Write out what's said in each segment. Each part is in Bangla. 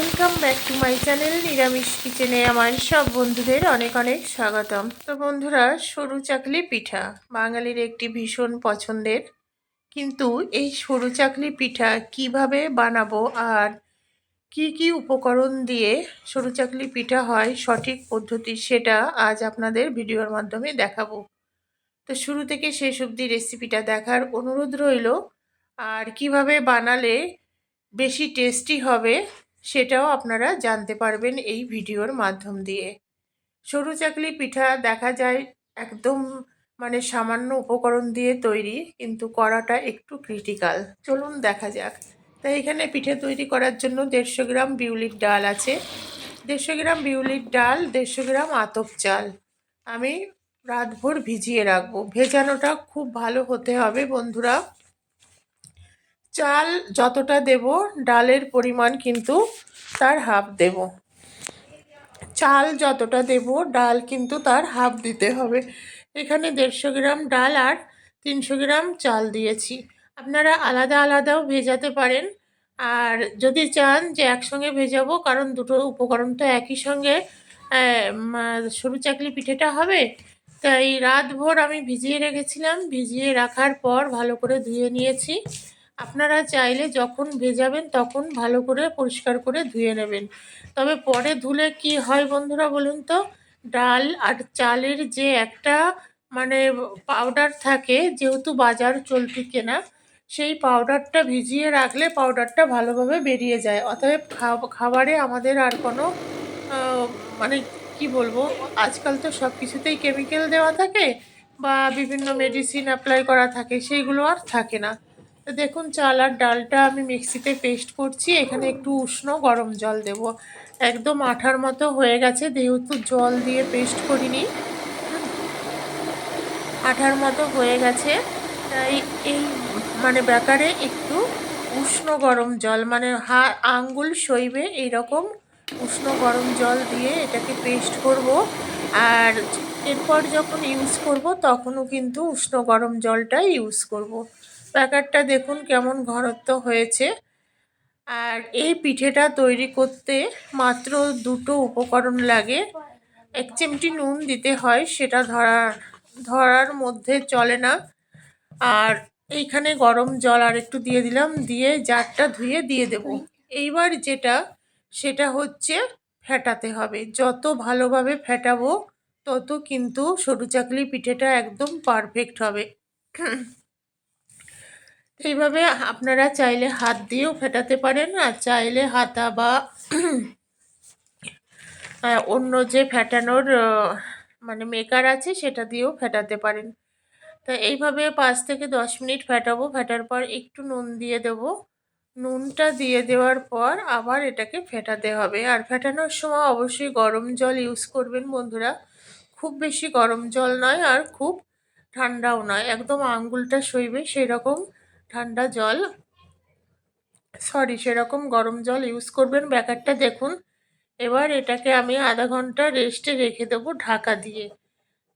Welcome back to my channel নিরামিষ কিচেনে আমার সব বন্ধুদের অনেক অনেক স্বাগতম। তো বন্ধুরা, সরু চাকলি পিঠা বাঙালির একটি ভীষণ পছন্দের। কিন্তু এই সরু চাকলি পিঠা কীভাবে বানাবো আর কি কি উপকরণ দিয়ে সরু চাকলি পিঠা হয়, সঠিক পদ্ধতি সেটা আজ আপনাদের ভিডিওর মাধ্যমে দেখাবো। তো শুরু থেকে শেষ অবধি রেসিপিটা দেখার অনুরোধ রইল। আর কীভাবে বানালে বেশি টেস্টি হবে সেটাও আপনারা জানতে পারবেন এই ভিডিওর মাধ্যম দিয়ে। সরু চাকলি পিঠা দেখা যায় একদম মানে সামান্য উপকরণ দিয়ে তৈরি, কিন্তু করাটা একটু ক্রিটিক্যাল চলুন দেখা যাক। তাই এখানে পিঠে তৈরি করার জন্য দেড়শো গ্রাম বিউলির ডাল আছে। দেড়শো গ্রাম বিউলির ডাল, দেড়শো গ্রাম আতপ চাল। আমি রাতভর ভিজিয়ে রাখব। ভেজানোটা খুব ভালো হতে হবে বন্ধুরা। চাল যতটা দেব, ডালের পরিমাণ কিন্তু তার হাফ দেব। চাল যতটা দেব, ডাল কিন্তু তার হাফ দিতে হবে। এখানে দেড়শো গ্রাম ডাল আর তিনশো গ্রাম চাল দিয়েছি। আপনারা আলাদা আলাদাও ভেজাতে পারেন। আর যদি চান যে একসঙ্গে ভেজাবো, কারণ দুটো উপকরণ তো একই সঙ্গে সরু চাকলি পিঠেটা হবে, তাই রাতভর আমি ভিজিয়ে রেখেছিলাম। ভিজিয়ে রাখার পর ভালো করে ধুয়ে নিয়েছি। আপনারা চাইলে যখন ভেজাবেন তখন ভালো করে পরিষ্কার করে ধুয়ে নেবেন। তবে পরে ধুলে কি হয় বন্ধুরা বলুন তো? ডাল আর চালের যে একটা মানে পাউডার থাকে, যেহেতু বাজার চলতি কেনা, সেই পাউডারটা ভিজিয়ে রাখলে পাউডারটা ভালোভাবে বেরিয়ে যায়। অতএব খাবারে আমাদের আর কোনো মানে কি বলব, আজকাল তো সব কিছুতেই কেমিক্যাল দেওয়া থাকে বা বিভিন্ন মেডিসিন অ্যাপ্লাই করা থাকে, সেইগুলো আর থাকে না। তো দেখুন, চাল আর ডালটা আমি মিক্সিতে পেস্ট করছি। এখানে একটু উষ্ণ গরম জল দেব। একদম আঠার মতো হয়ে গেছে, যেহেতু জল দিয়ে পেস্ট করিনি। আঠার মতো হয়ে গেছে। তাই এই মানে ব্যাকারে একটু উষ্ণ গরম জল মানে হা, আঙ্গুল সইবে এইরকম উষ্ণ গরম জল দিয়ে এটাকে পেস্ট করব। আর এরপর যখন ইউজ করব, তখনও কিন্তু উষ্ণ গরম জলটা ইউজ করব। প্যাকেটটা দেখুন কেমন ঘনত্ব হয়েছে। আর এই পিঠেটা তৈরি করতে মাত্র দুটো উপকরণ লাগে। এক চিমটি নুন দিতে হয়, সেটা ধরার ধরার মধ্যে চলে না। আর এইখানে গরম জল আর একটু দিয়ে দিলাম, দিয়ে জারটা ধুয়ে দিয়ে দেব। এইবার যেটা, সেটা হচ্ছে ফেটাতে হবে। যত ভালোভাবে ফেটাবো, তত কিন্তু সরু চাকলি পিঠেটা একদম পারফেক্ট হবে। এইভাবে আপনারা চাইলে হাত দিয়েও ফেটাতে পারেন আর চাইলে হাতা বা অন্য যে ফেটানোর মানে মেকার আছে সেটা দিয়েও ফেটাতে পারেন। তা এইভাবে পাঁচ থেকে দশ মিনিট ফেটাবো। ফেটার পর একটু নুন দিয়ে দেব। নুনটা দিয়ে দেওয়ার পর আবার এটাকে ফেটাতে হবে। আর ফেটানোর সময় অবশ্যই গরম জল ইউজ করবেন বন্ধুরা। খুব বেশি গরম জল নয় আর খুব ঠান্ডাও নয়। একদম আঙ্গুলটা সইবে সেই রকম ঠান্ডা জল। সরি সেরকম গরম জল ইউজ করবেন ব্যাকারটা দেখুন। এবার এটাকে আমি আধা ঘণ্টা রেস্টে রেখে দেবো ঢাকা দিয়ে।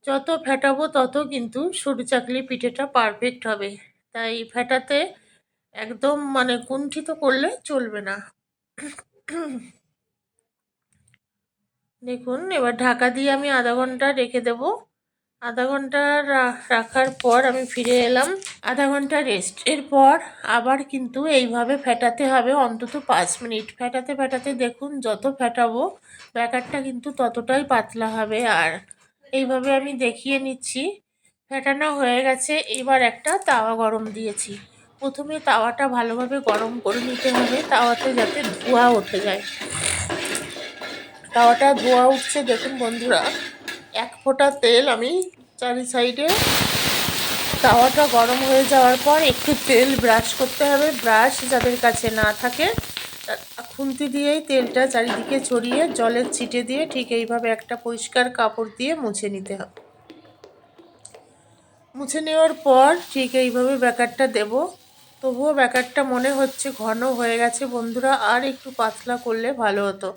যত ফেটাবো তত কিন্তু সরু চাকলি পিঠেটা পারফেক্ট হবে। তাই ফেটাতে একদম মানে কুণ্ঠিত করলে চলবে না। দেখুন, এবার ঢাকা দিয়ে আমি আধা ঘণ্টা রেখে দেবো। আধা ঘণ্টা রাখার পর আমি ফিরে এলাম। আধা ঘণ্টা রেস্ট এরপর আবার কিন্তু এইভাবে ফেটাতে হবে, অন্তত পাঁচ মিনিট। ফেটাতে ফেটাতে দেখুন যত ফেটাবো, ব্যাকারটা কিন্তু ততটাই পাতলা হবে। আর এইভাবে আমি দেখিয়ে নিচ্ছি, ফেটানো হয়ে গেছে। এবার একটা তাওয়া গরম দিয়েছি। প্রথমে তাওয়াটা ভালোভাবে গরম করে নিতে হবে, তাওয়াতে যাতে ধোঁয়া উঠে যায়। তাওয়াটা ধোঁয়া উঠছে, দেখুন বন্ধুরা। এক ফোঁটা তেল আমি চারি সাইডে। তাওয়াটা গরম হয়ে যাওয়ার পর একটু তেল ব্রাশ করতে হবে। ব্রাশ যাদের কাছে না থাকে খুন্তি দিয়েই তেলটা চারিদিকে ছড়িয়ে জলের ছিটে দিয়ে ঠিক এইভাবে একটা পরিষ্কার কাপড় দিয়ে মুছে নিতে হবে। মুছে নেওয়ার পর ঠিক এইভাবে ব্যাকারটা দেব। তবুও ব্যাকারটা মনে হচ্ছে ঘন হয়ে গেছে বন্ধুরা, আর একটু পাতলা করলে ভালো হতো।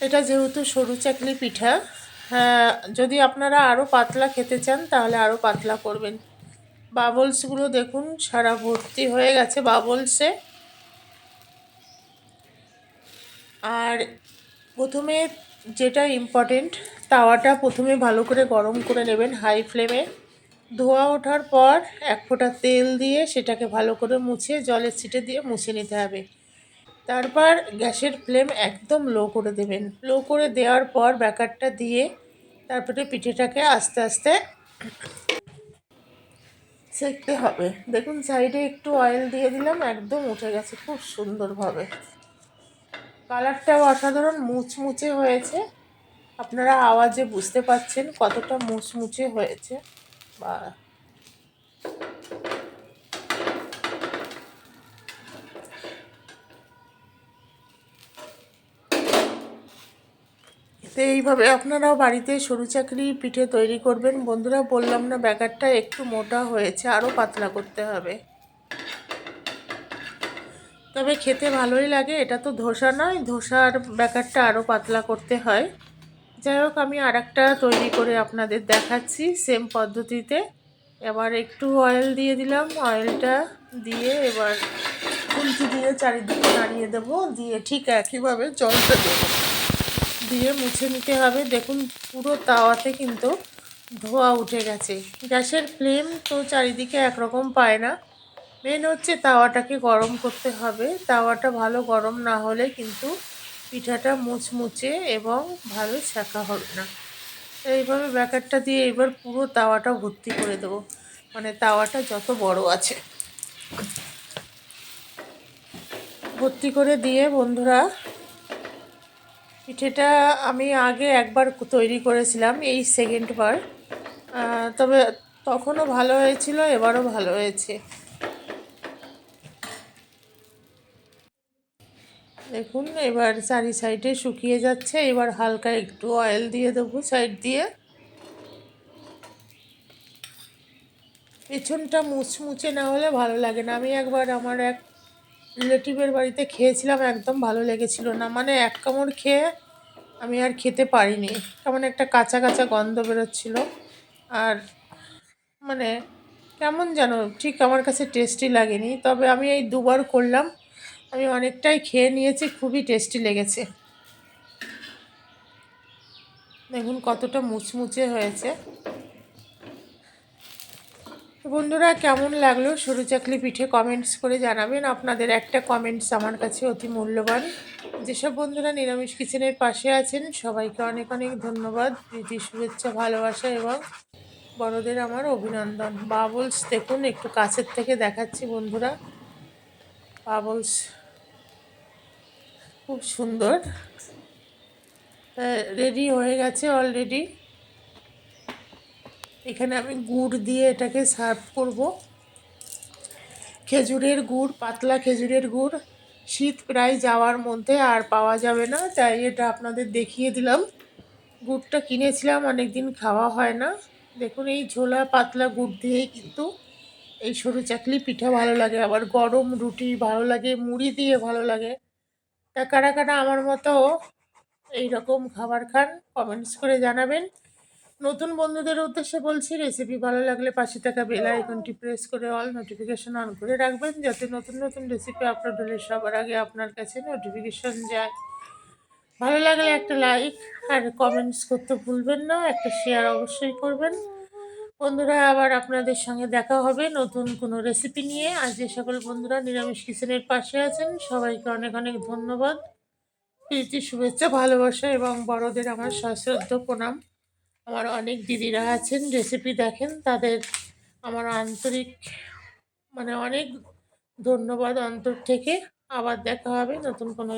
এটা যেহেতু সরু চাকলি পিঠা হ্যাঁ যদি আপনারা আরও পাতলা খেতে চান তাহলে আরও পাতলা করবেন। বাবলসগুলো দেখুন, সারা ভর্তি হয়ে গেছে বাবলসে। আর প্রথমে যেটা ইম্পর্টেন্ট তাওয়াটা প্রথমে ভালো করে গরম করে নেবেন হাই ফ্লেমে ধোয়া ওঠার পর এক ফোঁটা তেল দিয়ে সেটাকে ভালো করে মুছে, জলের ছিটে দিয়ে মুছে নিতে হবে। তারপর গ্যাসের ফ্লেম একদম লো করে দেবেন। লো করে দেওয়ার পর ব্যাকারটা দিয়ে তারপরে পিঠেটাকে আস্তে আস্তে সেঁকতে হবে। দেখুন, সাইডে একটু অয়েল দিয়ে দিলাম, একদম উঠে গেছে খুব সুন্দরভাবে। কালারটাও অসাধারণ, মুচমুচে হয়েছে। আপনারা আওয়াজে বুঝতে পাচ্ছেন কতটা মুচমুচে হয়েছে। বা তো এইভাবে আপনারাও বাড়িতে সরু চাকরি পিঠে তৈরি করবেন। বন্ধুরা, বললাম না ব্যাকারটা একটু মোটা হয়েছে আরও পাতলা করতে হবে। তবে খেতে ভালোই লাগে, এটা তো ধোসা নয়, ধোসার ব্যাকারটা আরও পাতলা করতে হয়। যাই হোক, আমি আর তৈরি করে আপনাদের দেখাচ্ছি সেম পদ্ধতিতে। এবার একটু অয়েল দিয়ে দিলাম অয়েলটা দিয়ে এবার কুলচি দিয়ে চারিদিকে নাড়িয়ে দেবো, দিয়ে ঠিক একইভাবে জলটা দেবো। দিয়ে মুছে নিতে হবে। দেখুন, পুরো তাওয়াতে কিন্তু ধোয়া উঠে গেছে। গ্যাসের ফ্লেম তো চারিদিকে একরকম পায় না। মেন হচ্ছে তাওয়াটাকে গরম করতে হবে। তাওয়াটা ভালো গরম না হলে কিন্তু পিঠাটা মুচমুচে এবং ভালো শেখা হবে না। এইভাবে ব্যাকারটা দিয়ে এবার পুরো তাওয়াটা ভর্তি করে দেবো। মানে তাওয়াটা যত বড় আছে। ভর্তি করে দিয়ে বন্ধুরা পিঠেটা আমি আগে একবার তৈরি করেছিলাম এই সেকেন্ড বার। তবে তখনও ভালো হয়েছিল, এবারও ভালো হয়েছে। দেখুন, এবার চারি সাইডে শুকিয়ে যাচ্ছে, এবার হালকা একটু অয়েল দিয়ে দেবো সাইড দিয়ে। পেছনটা মুচমুচে না হলে ভালো লাগে না। আমি একবার আমার এক রিলেটিভের বাড়িতে খেয়েছিলাম, একদম ভালো লেগেছিল না। মানে এক কামড় খেয়ে আমি আর খেতে পারিনি। কেমন একটা কাঁচা কাঁচা গন্ধ বেরোচ্ছিল। আর মানে কেমন যেন, ঠিক আমার কাছে টেস্টি লাগেনি। তবে আমি এই দুবার করলাম। আমি অনেকটাই খেয়ে নিয়েছি, খুবই টেস্টি লেগেছে। দেখুন কতটা মুচমুচে হয়েছে। বন্ধুরা, কেমন লাগল সরু চাকলি পিঠে কমেন্টস করে জানাবেন? আপনাদের একটা কমেন্টস আমার কাছে অতি মূল্যবান। যেসব বন্ধুরা নিরামিষ কিচেনের পাশে আছেন, সবাইকে অনেক অনেক ধন্যবাদ। প্রীতি, শুভেচ্ছা, ভালোবাসা এবং বড়দের আমার অভিনন্দন। বাবলস, দেখুন, একটু কাছের থেকে দেখাচ্ছি বন্ধুরা। বাবলস খুব সুন্দর। রেডি হয়ে গেছে অলরেডি এখানে আমি গুড় দিয়ে এটাকে সার্ভ করব। খেজুরের গুড়, পাতলা খেজুরের গুড়, শীত প্রায় যাওয়ার মধ্যে আর পাওয়া যাবে না, তাই এটা আপনাদের দেখিয়ে দিলাম। গুড়টা কিনেছিলাম অনেক দিন খাওয়া হয় না। দেখুন, এই ঝোলা পাতলা গুড় দিয়েই কিন্তু এই সরু চাকলি পিঠা ভালো লাগে, আবার গরম রুটি ভালো লাগে, মুড়ি দিয়ে ভালো লাগে। তা কারা কারা আমার মতো এই রকম খাবার খান কমেন্টস করে জানাবেন। নতুন বন্ধুদের উদ্দেশ্যে বলছি রেসিপি ভালো লাগলে পাশে থাকা বেল আইকনটি প্রেস করে অল নোটিফিকেশন অন করে রাখবেন, যাতে নতুন নতুন রেসিপি আপলোড হলে সবার আগে আপনার কাছে নোটিফিকেশন যায়। ভালো লাগলে একটা লাইক আর কমেন্টস করতে ভুলবেন না, একটা শেয়ার অবশ্যই করবেন। বন্ধুরা, আবার আপনাদের সঙ্গে দেখা হবে নতুন কোনো রেসিপি নিয়ে। আর যে সকল বন্ধুরা নিরামিষ কিচেনের পাশে আছেন, সবাইকে অনেক অনেক ধন্যবাদ। প্রীতি, শুভেচ্ছা, ভালোবাসা এবং বড়দের আমার সশ্রদ্ধ প্রণাম। আমার অনেক দিদিরা আছেন রেসিপি দেখেন, তাদের আমার আন্তরিক মানে অনেক ধন্যবাদ অন্তর থেকে। আবার দেখা হবে নতুন কোনো